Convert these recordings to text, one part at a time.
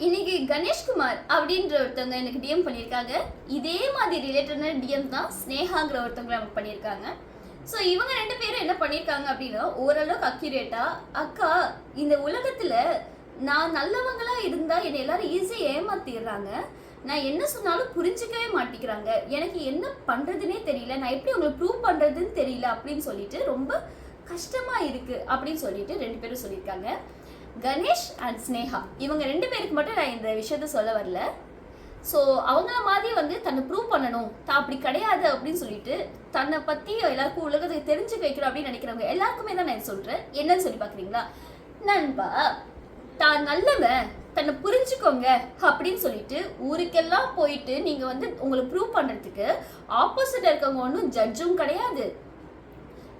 இன்னைக்கு கணேஷ்குமார் அப்படின்ற ஒருத்தவங்க எனக்கு டிஎம் பண்ணியிருக்காங்க. இதே மாதிரி ரிலேட்டடான டிஎம் தான் ஸ்னேகாங்கிற ஒருத்தவங்க நமக்கு பண்ணியிருக்காங்க. ஸோ இவங்க ரெண்டு பேரும் என்ன பண்ணியிருக்காங்க அப்படின்னா ஓரளவுக்கு அக்யூரேட்டா அக்கா இந்த உலகத்துல நான் நல்லவங்களா இருந்தா என்னை எல்லாரும் ஈஸியாக ஏமாத்திடுறாங்க. நான் என்ன சொன்னாலும் புரிஞ்சுக்கவே மாட்டேங்கிறாங்க. எனக்கு என்ன பண்ணுறதுனே தெரியல. நான் எப்படி உங்களுக்கு ப்ரூவ் பண்ணுறதுன்னு தெரியல அப்படின்னு சொல்லிட்டு ரொம்ப கஷ்டமாக இருக்குது அப்படின்னு சொல்லிட்டு ரெண்டு பேரும் சொல்லியிருக்காங்க. கணேஷ் அண்ட் ஸ்னேகா. இவங்க ரெண்டு பேருக்கு மட்டும் நான் இந்த விஷயத்த சொல்ல வரல. ஸோ அவங்கள மாதிரி வந்து தன்னை ப்ரூவ் பண்ணணும். தான் அப்படி கிடையாது அப்படின்னு சொல்லிட்டு தன்னை பற்றி எல்லாருக்கும் உலகத்துக்கு தெரிஞ்சுக்க வைக்கணும் அப்படின்னு நினைக்கிறவங்க எல்லாருக்குமே தான் நான் சொல்கிறேன் என்னன்னு சொல்லி பார்க்குறீங்களா? நண்பா தான் நல்லவன். தன்னை புரிஞ்சுக்கோங்க அப்படின்னு சொல்லிட்டு ஊருக்கெல்லாம் போயிட்டு நீங்கள் வந்து உங்களை ப்ரூவ் பண்ணுறதுக்கு ஆப்போசிட் இருக்கவங்க ஒன்றும் ஜட்ஜும் கிடையாது.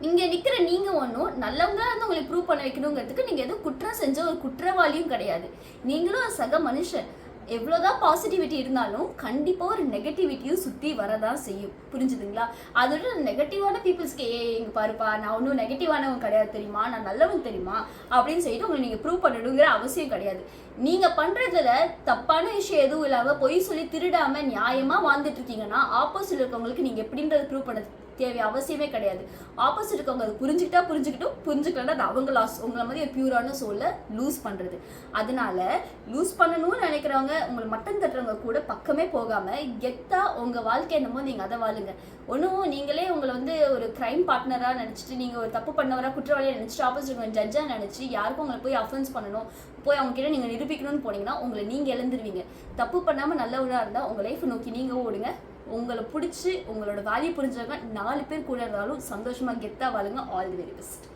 இங்க நிக்கிற நீங்க ஒன்றும் நல்லவங்களா இருந்து உங்களை ப்ரூவ் பண்ண வைக்கணுங்கிறதுக்கு நீங்க எதுவும் குற்றம் செஞ்ச ஒரு குற்றவாளியும் கிடையாது. நீங்களும் சக மனுஷன். எவ்வளோதான் பாசிட்டிவிட்டி இருந்தாலும் கண்டிப்பாக ஒரு நெகட்டிவிட்டியும் சுற்றி வரதான் செய்யும். புரிஞ்சுதுங்களா? அதோட நெகட்டிவான பீப்புள்ஸ்க்கு ஏ இங்கே பாருப்பா நான் ஒன்றும் நெகட்டிவானவங்க கிடையாது தெரியுமா? நான் நல்லவங்க தெரியுமா? அப்படின்னு சொல்லிட்டு உங்களை நீங்கள் ப்ரூவ் பண்ணணுங்கிற அவசியம் கிடையாது. நீங்கள் பண்ணுறதுல தப்பான விஷயம் எதுவும் இல்லாமல் பொய் சொல்லி திருடாமல் நியாயமாக வாழ்ந்துட்டு இருக்கீங்கன்னா ஆப்போசிட் இருக்கவங்களுக்கு நீங்கள் எப்படின்றது ப்ரூவ் பண்ண தேவை அவசியமே கிடையாது. ஆப்போசிட் இருக்கவங்க அது புரிஞ்சுக்கிட்டா புரிஞ்சுக்கிட்டும் புரிஞ்சுக்கலன்னா அது அவங்க லாஸ் உங்களை மாதிரி ஒரு பியூரான சோலை லூஸ் பண்ணுறது அதனால லூஸ் பண்ணணும்னு நினைக்கிறவங்க உங்களை மட்டன் தட்டுறவங்க கூட பக்கமே போகாமல் கெத்தா உங்கள் வாழ்க்கை என்னமோ நீங்கள் அதை வாழுங்க. ஒன்றும் நீங்களே உங்களை வந்து ஒரு கிரைம் பார்ட்னராக நினச்சிட்டு நீங்கள் ஒரு தப்பு பண்ணவரா குற்றவாளியாக நினச்சிட்டு ஆப்போசிட் ஜட்ஜாக நினச்சி யாருக்கும் உங்களை போய் அஃபென்ஸ் பண்ணணும் போய் அவங்க கிட்ட நீங்கள் நிரூபிக்கணும்னு போனீங்கன்னா உங்களை நீங்கள் இழந்துருவீங்க. தப்பு பண்ணாமல் நல்லவனா இருந்தால் உங்கள் லைஃப் நோக்கி நீங்கள் ஓடுங்க. உங்களை பிடிச்சி உங்களோட வேல்யூ புரிஞ்சவங்க நாலு பேர் கூட இருந்தாலும் சந்தோஷமாக கெத்தாக வாழுங்க. All the very best